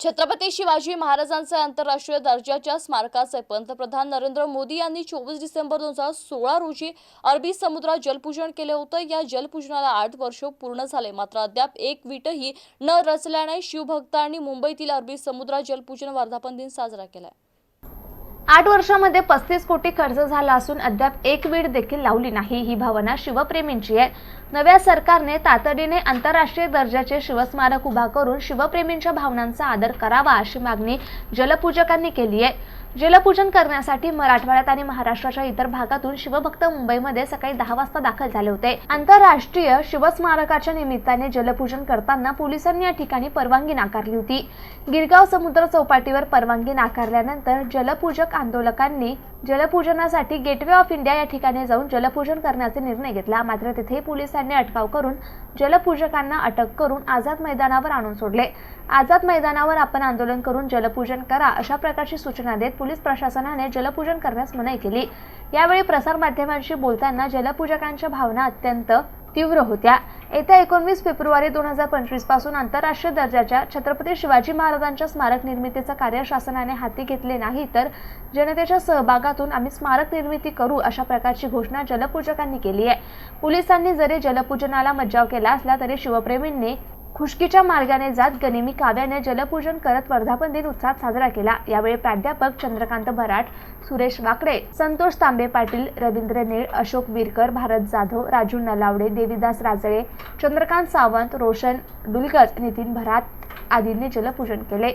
छत्रपती शिवाजी महाराजांचे आंतरराष्ट्रीय दर्जाच्या स्मारकाचे पंतप्रधान नरेंद्र मोदी यांनी चोवीस डिसेंबर दोन हजार सोळा रोजी अरबी समुद्रात जलपूजन केले होतं. या जलपूजनाला आठ वर्ष पूर्ण झाले. मात्र अद्याप एक वीटही न रचल्याने शिवभक्तांनी मुंबईतील अरबी समुद्रात जलपूजन वर्धापन दिन साजरा केलाय. आठ वर्षामध्ये पस्तीस कोटी खर्च झाला असून अद्याप एक वीड देखील लावली नाही. ही भावना शिवप्रेमींची आहे. नव्या सरकारने तातडीने आंतरराष्ट्रीय दर्जाचे शिवस्मारक उभा करून शिवप्रेमींच्या भावनांचा आदर करावा अशी मागणी जलपूजकांनी केली आहे. जलपूजन करण्यासाठी मराठवाड्यात आणि महाराष्ट्राच्या इतर भागातून शिवभक्त मुंबईमध्ये सकाळी दहा वाजता दाखल झाले होते. आंतरराष्ट्रीय शिवस्मारकाच्या निमित्ताने जलपूजन करताना पोलिसांनी या ठिकाणी परवानगी नाकारली होती. गिरगाव समुद्र चौपाटीवर परवानगी नाकारल्यानंतर जलपूजक आंदोलकांनी जलपूजनासाठी गेटवे ऑफ इंडिया या ठिकाणी जाऊन जलपूजन करण्याचा निर्णय घेतला. मात्र तिथे पोलिसांनी अटकाव करून जलपूजकांना अटक करून आझाद मैदानावर आणून सोडले. आझाद मैदानावर आपण आंदोलन करून जलपूजन करा अशा प्रकारची सूचना देत पोलीस प्रशासनाने जलपूजन करण्यास मनाई केली. यावेळी प्रसारमाध्यमांशी बोलताना जलपूजकांच्या भावना अत्यंत तीव्र होत्या. येत्या एकोणवीस फेब्रुवारी दोन हजार पंचवीसपासून आंतरराष्ट्रीय दर्जाच्या छत्रपती शिवाजी महाराजांच्या स्मारक निर्मितीचं कार्य शासनाने हाती घेतले नाही तर जनतेच्या सहभागातून आम्ही स्मारक निर्मिती करू अशा प्रकारची घोषणा जलपूजकांनी केली आहे. पोलिसांनी जरी जलपूजनाला मज्जाव केला असला तरी शिवप्रेमींनी खुशकीच्या मार्गाने जात गनिमी काव्याने जलपूजन करत वर्धापन दिन उत्साहात साजरा केला. यावेळी प्राध्यापक चंद्रकांत भराट सुरेश वाकडे संतोष तांबे पाटील रवींद्र नेळ अशोक विरकर भारत जाधव राजू नलावडे देवीदास राजळे चंद्रकांत सावंत रोशन डुलकर नितीन भरात आदींनी जलपूजन केले.